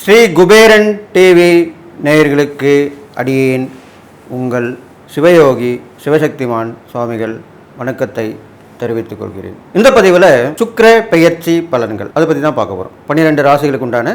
Sri Kuberan TV நேயர்களுக்கு அடியேன் உங்கள் சிவயோகி சிவசக்திமான் சுவாமிகள் வணக்கத்தை தெரிவித்துக் கொள்கிறேன். இந்த பதிவில் சுக்கர பெயர்ச்சி பலன்கள் அதை பற்றி தான் பார்க்க போகிறோம் பன்னிரெண்டு ராசிகளுக்கு உண்டான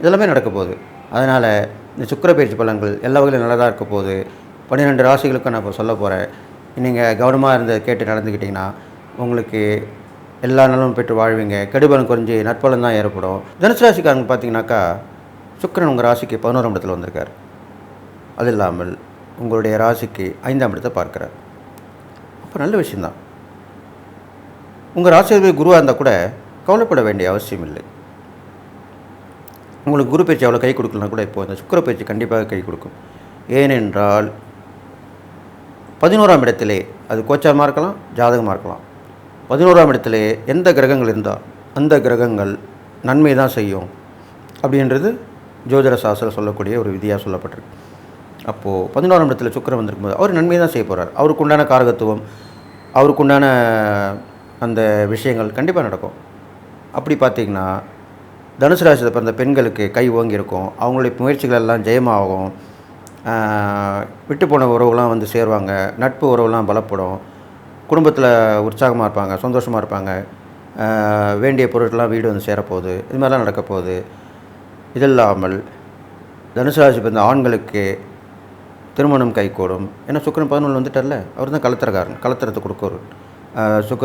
இதெல்லாமே நடக்க போகுது அதனால் இந்த சுக்கிர பயிற்சி பலன்கள் எல்லா வகையிலும் நல்லதாக இருக்க போகுது பன்னிரெண்டு ராசிகளுக்கும் நான் இப்போ சொல்ல போகிறேன் நீங்கள் கவனமாக இருந்த கேட்டு நடந்துக்கிட்டிங்கன்னா உங்களுக்கு எல்லா நலமும் பெற்று வாழ்வீங்க. கெடுபலம் குறைஞ்சி நற்பலன் தான் ஏற்படும். தனுசு ராசிக்காரங்க பார்த்தீங்கன்னாக்கா சுக்கிரன் உங்கள் ராசிக்கு பதினோராம் இடத்துல வந்திருக்கார். அது இல்லாமல் உங்களுடைய ராசிக்கு ஐந்தாம் இடத்தை பார்க்குறார். அப்போ நல்ல விஷயந்தான் உங்கள் ராசியாதிபதி குருவாக இருந்தால் கூட கவலைப்பட வேண்டிய அவசியம் இல்லை. உங்களுக்கு குரு பயிற்சி அவ்வளோ கை கொடுக்கலனா கூட இப்போ இந்த சுக்கிர பயிற்சி கண்டிப்பாக கை கொடுக்கும். ஏனென்றால் பதினோராம் இடத்திலே அது கோச்சாரமாக இருக்கலாம் ஜாதகமாக இருக்கலாம். பதினோராம் இடத்திலே எந்த கிரகங்கள் இருந்தால் அந்த கிரகங்கள் நன்மை தான் செய்யும் அப்படின்றது ஜோதிட சாஸ்திரம் சொல்லக்கூடிய ஒரு விதியாக சொல்லப்பட்டிருக்கு. அப்போது பதினோராம் இடத்துல வந்திருக்கும் போது அவர் நன்மை தான் செய்ய போகிறார் அவருக்குண்டான காரகத்துவம் அவருக்கு உண்டான அந்த விஷயங்கள் கண்டிப்பாக நடக்கும். அப்படி பார்த்தீங்கன்னா தனுசு ராசியில் பிறந்த பெண்களுக்கு கை ஓங்கியிருக்கும். அவங்களுடைய முயற்சிகள் எல்லாம் ஜெயமாகும். விட்டுப்போன விட்டு போன உறவுலாம் வந்து சேருவாங்க. நட்பு உறவுலாம் பலப்படும். குடும்பத்தில் உற்சாகமாக இருப்பாங்க சந்தோஷமாக இருப்பாங்க. வேண்டிய பொருட்கள்லாம் வீடு வந்து சேரப்போகுது. இது மாதிரிலாம் நடக்க போகுது இது இல்லாமல் தனுசு ராசி பிறந்த ஆண்களுக்கு திருமணம் கைகூடும். ஏன்னா சுக்கரன் பதினொன்று வந்துட்டார்ல. அவர் தான் கலத்திரக்காரன் கலத்திரத்தை கொடுக்கவர் சுக்க சுக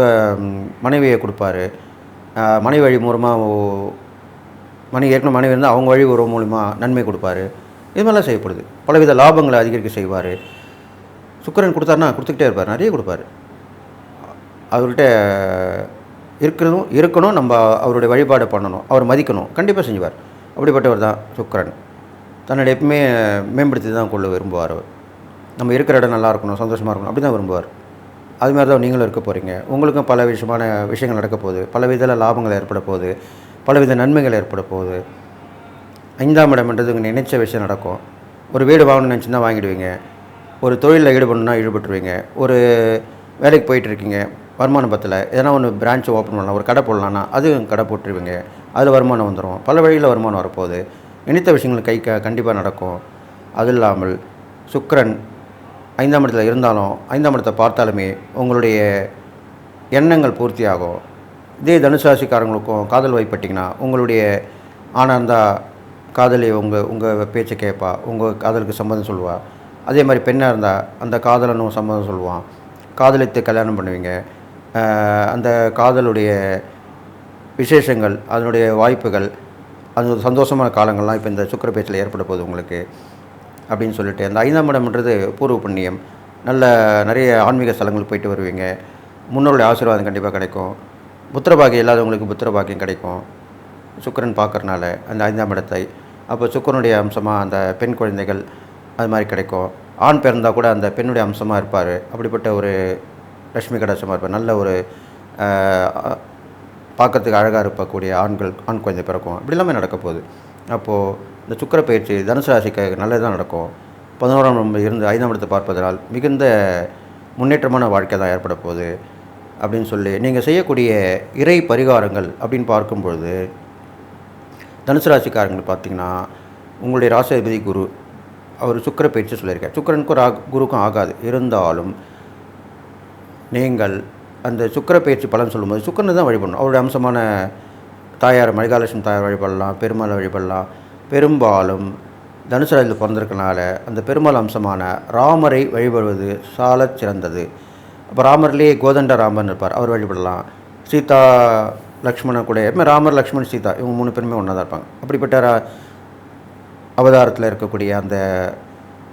மனைவியை கொடுப்பாரு. மனைவி வழி மூலமாக மனைவி ஏற்கனவே மனைவி இருந்தால் அவங்க வழி உறவு மூலிமா நன்மை கொடுப்பாரு. இது மாதிரிலாம் செய்யப்படுது. பலவித லாபங்களை அதிகரிக்க செய்வார். சுக்கரன் கொடுத்தாருன்னா கொடுத்துக்கிட்டே இருப்பார். நிறைய கொடுப்பாரு. அவர்கிட்ட இருக்கிறதும் இருக்கணும் நம்ம அவருடைய வழிபாடு பண்ணணும். அவர் மதிக்கணும். கண்டிப்பாக செஞ்சுவார் அப்படிப்பட்டவர் தான் சுக்கரன். தன்னுடைய எப்பவுமே மேம்படுத்தி தான் கொள்ள விரும்புவார் அவர். நம்ம இருக்கிற இடம் நல்லா இருக்கணும் சந்தோஷமாக இருக்கணும். அப்படி தான் விரும்புவார். அது மாதிரி தான் நீங்களும் இருக்க போகிறீங்க உங்களுக்கும் பல விஷயமான விஷயங்கள் நடக்க போகுது. பல விதத்தில் லாபங்கள் ஏற்பட போகுது. பலவித நன்மைகள் ஏற்பட போகுது. ஐந்தாம் இடம்ன்றது உங்கள் நினைச்ச விஷயம் நடக்கும். ஒரு வீடு வாங்கணும்னு நினச்சிருந்தா வாங்கிடுவீங்க. ஒரு தொழிலில் ஈடுபடணும்னா ஈடுபட்டுருவீங்க. ஒரு வேலைக்கு போயிட்டுருக்கீங்க. வருமானம் பத்தில். எதனா ஒன்று பிரான்ச் ஓப்பன் பண்ணலாம். ஒரு கடை போடலான்னா அதுவும் கடை போட்டுருவீங்க. அதில் வருமானம் வந்துடும் பல வழியில் வருமானம் வரப்போகுது. நினைத்த விஷயங்கள் கை க கண்டிப்பாக நடக்கும். அது இல்லாமல் சுக்கரன் ஐந்தாம் இடத்துல இருந்தாலும் ஐந்தாம் இடத்தை பார்த்தாலுமே உங்களுடைய எண்ணங்கள் பூர்த்தியாகும். இதே தனுசாசிக்காரங்களுக்கும் காதல் வைப்பட்டிங்கன்னா உங்களுடைய ஆணாக இருந்தால் காதலி உங்கள் உங்கள் பேச்சை கேட்பா உங்கள் காதலுக்கு சம்மதம் சொல்லுவா. அதே மாதிரி பெண்ணாக இருந்தால் அந்த காதலனும் சம்மதம் சொல்லுவான். காதலித்து கல்யாணம் பண்ணுவீங்க. அந்த காதலுடைய விசேஷங்கள் அதனுடைய வாய்ப்புகள் அது சந்தோஷமான காலங்கள்லாம் இப்போ இந்த சுக்கிர பேச்சில் ஏற்பட போகுது உங்களுக்கு அப்படின்னு சொல்லிட்டு அந்த ஐந்தாம் இடம்ன்றது பூர்வ புண்ணியம். நல்ல நிறைய ஆன்மீக ஸ்தலங்களுக்கு போயிட்டு வருவீங்க. முன்னோருடைய ஆசீர்வாதம் கண்டிப்பாக கிடைக்கும். புத்திரபாகியம் இல்லாதவங்களுக்கு புத்திரபாகியம் கிடைக்கும். சுக்கிரன் பார்க்கறனால அந்த ஐந்தாம் இடத்தை. அப்போ சுக்கிரனுடைய அம்சமாக அந்த பெண் குழந்தைகள் அது மாதிரி கிடைக்கும். ஆண் பிறந்தால் கூட அந்த பெண்ணுடைய அம்சமாக இருப்பார். அப்படிப்பட்ட ஒரு லட்சுமி கடாசமாக இருப்பார். நல்ல ஒரு பார்க்கறதுக்கு அழகாக இருக்கக்கூடிய ஆண்கள் ஆண் குழந்தை பிறக்கும். இப்படி எல்லாமே நடக்க போகுது. அப்போது இந்த சுக்கிர பயிற்சி தனுசு ராசிக்கு நல்லதாக நடக்கும். பதினோராம் இருந்து ஐந்தாம் இடத்தை பார்ப்பதனால் மிகுந்த முன்னேற்றமான வாழ்க்கை தான் ஏற்பட போகுது. அப்படின்னு சொல்லி நீங்கள் செய்யக்கூடிய இறை பரிகாரங்கள் அப்படின்னு பார்க்கும்பொழுது தனுசு ராசிக்காரங்களுக்கு பார்த்தீங்கன்னா உங்களுடைய ராசாதிபதி குரு அவர் சுக்கிர பயிற்சி சொல்லியிருக்கார். சுக்கரனுக்கும் ரா குருக்கும் ஆகாது. இருந்தாலும் நீங்கள் அந்த சுக்கிர பயிற்சி பலன் சொல்லும்போது சுக்கிரனை தான் வழிபடணும். அவருடைய அம்சமான தாயார் மணிகாலட்சுமி தாயார் வழிபடலாம் பெருமாளை வழிபடலாம். பெரும்பாலும் தனுசு ராசியில் பிறந்திருக்கனால அந்த பெருமாள் அம்சமான ராமரை வழிபடுவது சாலச் சிறந்தது. அப்போ ராமர்லேயே கோதண்ட ராமன் இருப்பார். அவர் வழிபடலாம். சீதா லக்ஷ்மண கூட. எப்பவுமே ராமர் லக்ஷ்மண் சீதா இவங்க மூணு பேருமே ஒன்றா தான் இருப்பாங்க. அப்படிப்பட்ட அவதாரத்தில் இருக்கக்கூடிய அந்த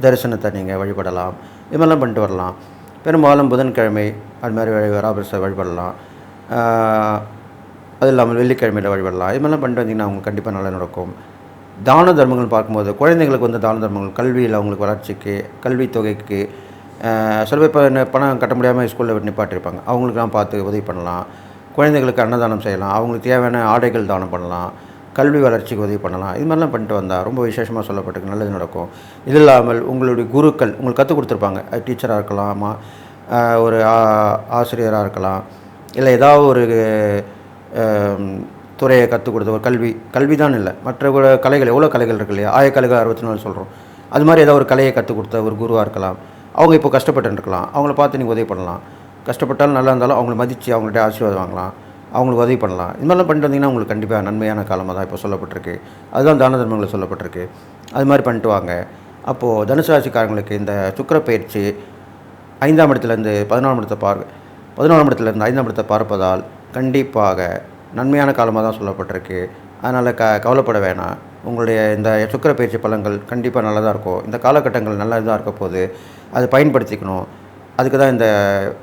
தரிசனத்தை நீங்கள் வழிபடலாம். இது மாதிரிலாம் பண்ணிட்டு வரலாம். பெரும்பாலும் புதன்கிழமை அது மாதிரி வழி ராபர்ஸை வழிபடலாம். அது இல்லாமல் வெள்ளிக்கிழமையில் வழிபடலாம். இது மாதிரிலாம் பண்ணிட்டு வந்தீங்கன்னா அவங்க கண்டிப்பாக நல்லா நடக்கும். தான தர்மங்கள் பார்க்கும்போது குழந்தைங்களுக்கு வந்து தான தர்மங்கள் கல்வியில் அவங்களுக்கு வளர்ச்சிக்கு கல்வி தொகைக்கு சில பேர் இப்போ பணம் கட்ட முடியாமல் ஸ்கூலில் நிப்பாட்டிருப்பாங்க. அவங்களுக்குலாம் பார்த்து உதவி பண்ணலாம். குழந்தைகளுக்கு அன்னதானம் செய்யலாம். அவங்களுக்கு தேவையான ஆடைகள் தானம் பண்ணலாம். கல்வி வளர்ச்சிக்கு உதவி பண்ணலாம். இது மாதிரிலாம் பண்ணிட்டு வந்தால் ரொம்ப விசேஷமாக சொல்லப்பட்டிருக்கு. நல்லது நடக்கும். இது இல்லாமல் உங்களுடைய குருக்கள் உங்களுக்கு கற்றுக் கொடுத்துருப்பாங்க. டீச்சராக இருக்கலாம் ஒரு ஆசிரியராக இருக்கலாம். இல்லை ஏதாவது ஒரு துறையை கற்றுக் கொடுத்த ஒரு கல்வி கல்வி தான் இல்லை. மற்ற கலைகள் எவ்வளோ கலைகள் இருக்கு இல்லையா? ஆயக்கலைகள் அறுபத்தி நாலு சொல்கிறோம் அது மாதிரி ஏதாவது ஒரு கலையை கற்றுக் கொடுத்த ஒரு குருவாக இருக்கலாம். அவங்க இப்போ கஷ்டப்பட்டுருக்கலாம். அவங்கள பார்த்து நீங்கள் உதவி பண்ணலாம். கஷ்டப்பட்டாலும் நல்லா இருந்தாலும் அவங்கள மதித்து அவங்கள்ட்ட ஆசீர்வாதம் வாங்கலாம். அவங்களுக்கு உதவி பண்ணலாம். இது மாதிரிலாம் பண்ணிட்டு வந்தீங்கன்னா உங்களுக்கு கண்டிப்பாக நன்மையான காலமாக தான் இப்போ சொல்லப்பட்டிருக்கு. அதுதான் தான தர்மங்களில் சொல்லப்பட்டிருக்கு. அது மாதிரி பண்ணிட்டு வாங்க. அப்போது தனுசுராசிக்காரங்களுக்கு இந்த சுக்கிர பயிற்சி ஐந்தாம் இடத்துலேருந்து பதினாலாம் இடத்தை பார் பதினாலாம் இடத்துலேருந்து ஐந்தாம் இடத்தை பார்ப்பதால் கண்டிப்பாக நன்மையான காலமாக தான் சொல்லப்பட்டிருக்கு. அதனால் க கவலைப்பட வேணாம். உங்களுடைய இந்த சுக்கிர பயிற்சி பலன்கள் கண்டிப்பாக நல்லதாக இருக்கும் இந்த காலகட்டங்கள் நல்லதாக இருக்க போது அதை பயன்படுத்திக்கணும். அதுக்கு தான் இந்த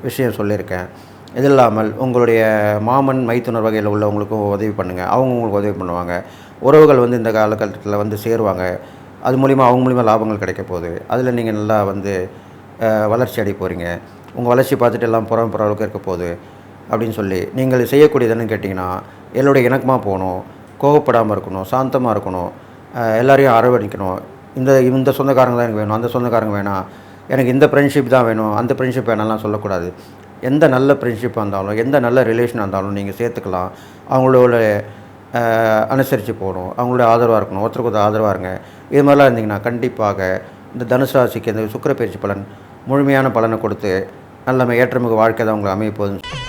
விஷயம் சொல்லியிருக்கேன். இது இல்லாமல் உங்களுடைய மாமன் மைத்துனர் வகையில் உள்ளவங்களுக்கும் உதவி பண்ணுங்கள் அவங்க உங்களுக்கு உதவி பண்ணுவாங்க. உறவுகள் வந்து இந்த காலகட்டத்தில் வந்து சேருவாங்க. அது மூலிமா அவங்க மூலிமா லாபங்கள் கிடைக்க போகுது. அதில் நீங்கள் நல்லா வந்து வளர்ச்சி அடைய போகிறீங்க உங்கள் வளர்ச்சி பார்த்துட்டு எல்லாம் புறம் புற அளவுக்கு இருக்க போகுது. அப்படின்னு சொல்லி நீங்கள் செய்யக்கூடியதுன்னு கேட்டிங்கன்னா என்னுடைய இணக்கமாக போகணும். கோவப்படாமல் இருக்கணும் சாந்தமாக இருக்கணும் எல்லாரையும் அரவணைக்கணும். இந்த இந்த சொந்தக்காரங்க தான் எனக்கு வேணும் அந்த சொந்தக்காரங்க வேணாம் எனக்கு இந்த ஃப்ரெண்ட்ஷிப் தான் வேணும் அந்த ஃப்ரெண்ட்ஷிப் வேணாம்லாம் சொல்லக்கூடாது. எந்த நல்ல ஃப்ரெண்ட்ஷிப்பாக இருந்தாலும் எந்த நல்ல ரிலேஷனாக இருந்தாலும் நீங்கள் சேர்த்துக்கலாம். அவங்களோட அனுசரித்து போகணும் அவங்களோட ஆதரவாக இருக்கணும் ஒருத்தருக்கு ஒருத்தர் ஆதரவாக இருங்க. இது மாதிரிலாம் இருந்தீங்கன்னா கண்டிப்பாக இந்த தனுசு ராசிக்கு இந்த சுக்கிர பயிற்சி பலன் முழுமையான பலனை கொடுத்து நல்ல ஏற்றமிகு வாழ்க்கை தான் உங்களுக்கு அமைய போகுதுன்னு